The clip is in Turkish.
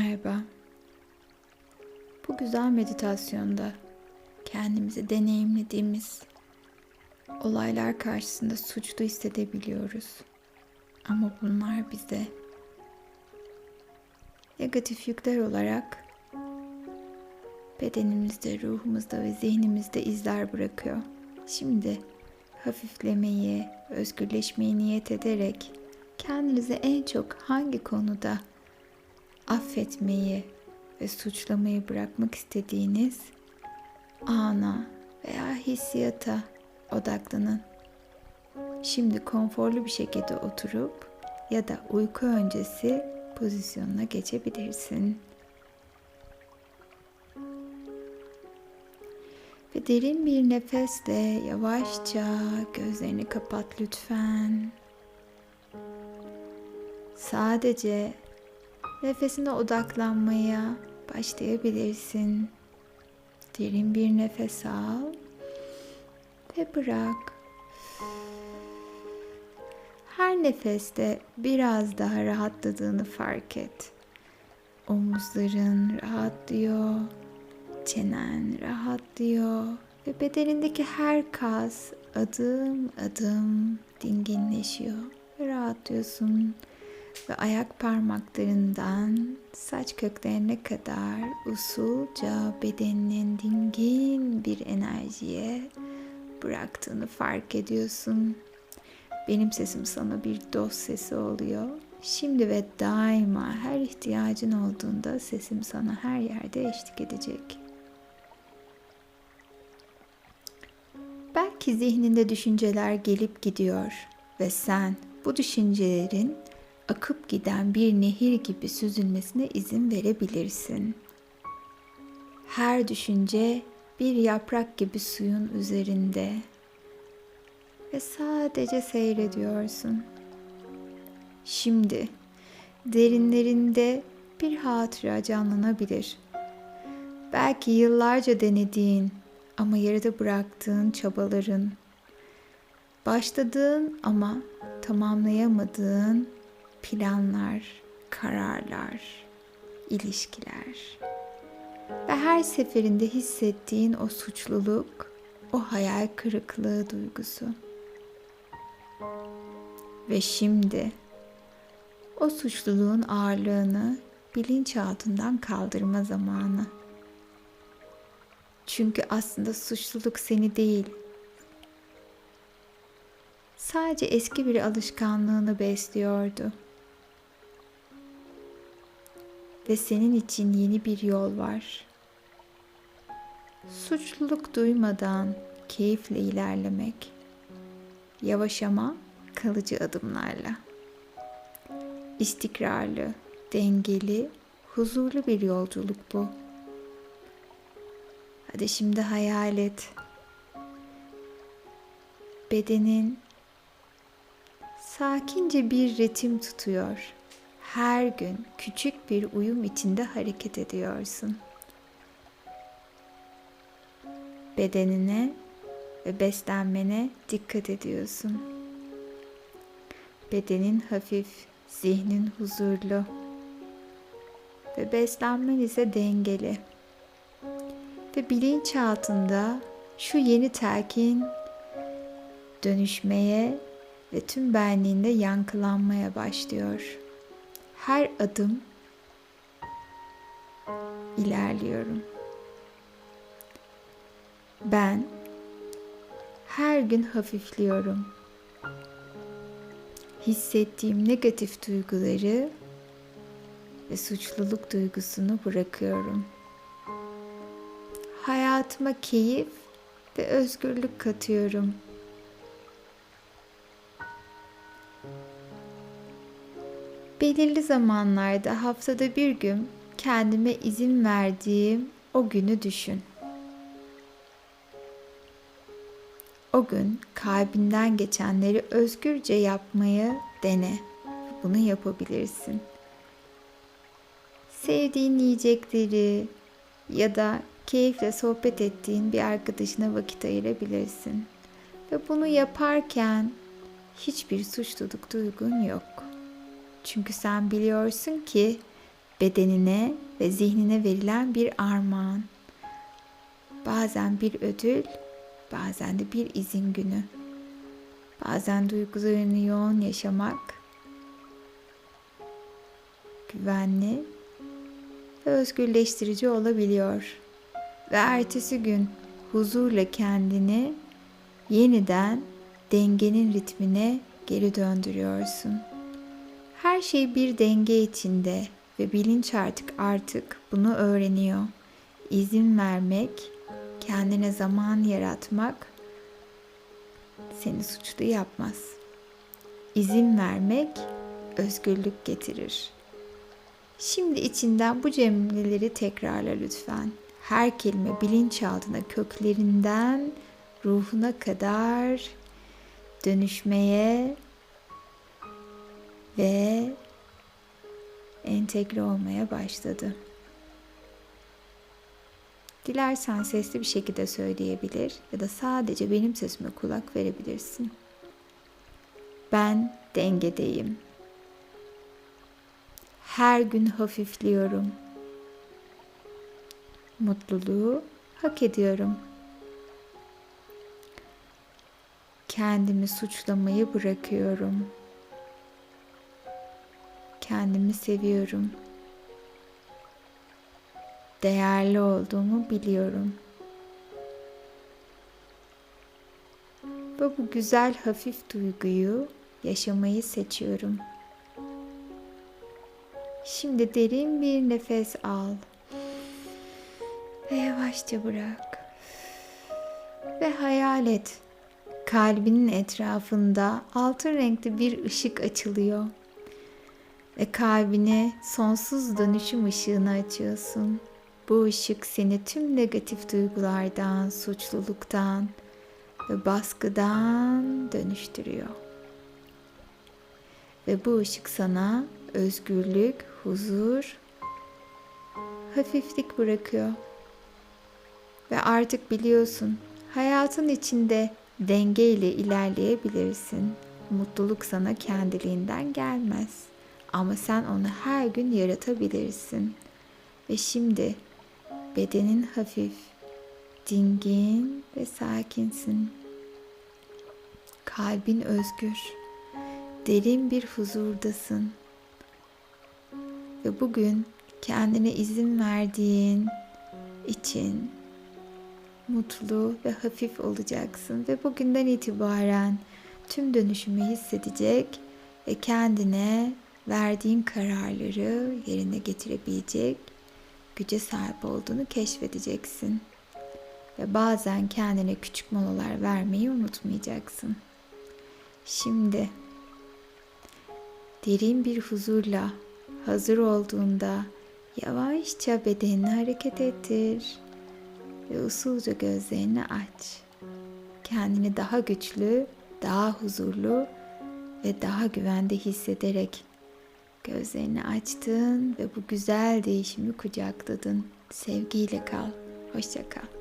Merhaba. Bu güzel meditasyonda kendimizi deneyimlediğimiz olaylar karşısında suçlu hissedebiliyoruz. Ama bunlar bize negatif yükler olarak bedenimizde, ruhumuzda ve zihnimizde izler bırakıyor. Şimdi hafiflemeyi, özgürleşmeyi niyet ederek kendinizi en çok hangi konuda affetmeyi ve suçlamayı bırakmak istediğiniz ana veya hissiyata odaklanın. Şimdi konforlu bir şekilde oturup ya da uyku öncesi pozisyonuna geçebilirsin. Ve derin bir nefesle yavaşça gözlerini kapat lütfen. Sadece nefesine odaklanmaya başlayabilirsin. Derin bir nefes al ve bırak. Her nefeste biraz daha rahatladığını fark et. Omuzların rahatlıyor, çenen rahatlıyor ve bedenindeki her kas adım adım dinginleşiyor ve rahatlıyorsun ve ayak parmaklarından saç köklerine kadar usulca bedeninin dingin bir enerjiye bıraktığını fark ediyorsun. Benim sesim sana bir dost sesi oluyor. Şimdi ve daima her ihtiyacın olduğunda sesim sana her yerde eşlik edecek. Belki zihninde düşünceler gelip gidiyor ve sen bu düşüncelerin akıp giden bir nehir gibi süzülmesine izin verebilirsin. Her düşünce bir yaprak gibi suyun üzerinde ve sadece seyrediyorsun. Şimdi derinlerinde bir hatıra canlanabilir. Belki yıllarca denediğin ama yarıda bıraktığın çabaların, başladığın ama tamamlayamadığın planlar, kararlar, ilişkiler ve her seferinde hissettiğin o suçluluk, o hayal kırıklığı duygusu. Ve şimdi o suçluluğun ağırlığını bilinçaltından kaldırma zamanı. Çünkü aslında suçluluk seni değil, sadece eski bir alışkanlığını besliyordu. Ve senin için yeni bir yol var. Suçluluk duymadan keyifle ilerlemek. Yavaş ama kalıcı adımlarla. İstikrarlı, dengeli, huzurlu bir yolculuk bu. Hadi şimdi hayal et. Bedenin sakince bir ritim tutuyor. Her gün küçük bir uyum içinde hareket ediyorsun. Bedenine ve beslenmene dikkat ediyorsun. Bedenin hafif, zihnin huzurlu ve beslenmen ise dengeli. Ve bilinçaltında şu yeni telkin dönüşmeye ve tüm benliğinde yankılanmaya başlıyor. Her adım ilerliyorum. Ben her gün hafifliyorum. Hissettiğim negatif duyguları ve suçluluk duygusunu bırakıyorum. Hayatıma keyif ve özgürlük katıyorum.'' Belirli zamanlarda haftada bir gün kendime izin verdiğim o günü düşün. O gün kalbinden geçenleri özgürce yapmayı dene. Bunu yapabilirsin. Sevdiğin yiyecekleri ya da keyifle sohbet ettiğin bir arkadaşına vakit ayırabilirsin. Ve bunu yaparken hiçbir suçluluk duygun yok. Çünkü sen biliyorsun ki bedenine ve zihnine verilen bir armağan. Bazen bir ödül, bazen de bir izin günü. Bazen duygularını yoğun yaşamak, güvenli ve özgürleştirici olabiliyor. Ve ertesi gün huzurla kendini yeniden dengenin ritmine geri döndürüyorsun. Her şey bir denge içinde ve bilinç artık artık bunu öğreniyor. İzin vermek, kendine zaman yaratmak seni suçlu yapmaz. İzin vermek özgürlük getirir. Şimdi içinden bu cümleleri tekrarla lütfen. Her kelime bilinçaltına köklerinden ruhuna kadar dönüşmeye ve entegre olmaya başladı. Dilersen sesli bir şekilde söyleyebilir ya da sadece benim sesime kulak verebilirsin. Ben dengedeyim. Her gün hafifliyorum. Mutluluğu hak ediyorum. Kendimi suçlamayı bırakıyorum. Kendimi seviyorum. Değerli olduğumu biliyorum. Ve bu güzel hafif duyguyu yaşamayı seçiyorum. Şimdi derin bir nefes al. Ve yavaşça bırak. Ve hayal et. Kalbinin etrafında altın renkli bir ışık açılıyor. Ve kalbine sonsuz dönüşüm ışığını açıyorsun. Bu ışık seni tüm negatif duygulardan, suçluluktan ve baskıdan dönüştürüyor. Ve bu ışık sana özgürlük, huzur, hafiflik bırakıyor. Ve artık biliyorsun hayatın içinde denge ile ilerleyebilirsin. Mutluluk sana kendiliğinden gelmez. Ama sen onu her gün yaratabilirsin. Ve şimdi bedenin hafif, dingin ve sakinsin. Kalbin özgür. Derin bir huzurdasın. Ve bugün kendine izin verdiğin için mutlu ve hafif olacaksın ve bugünden itibaren tüm dönüşümü hissedecek ve kendine verdiğin kararları yerine getirebilecek güce sahip olduğunu keşfedeceksin. Ve bazen kendine küçük molalar vermeyi unutmayacaksın. Şimdi derin bir huzurla hazır olduğunda yavaşça bedenini hareket ettir ve usulca gözlerini aç. Kendini daha güçlü, daha huzurlu ve daha güvende hissederek gözlerini açtın ve bu güzel değişimi kucakladın. Sevgiyle kal. Hoşça kal.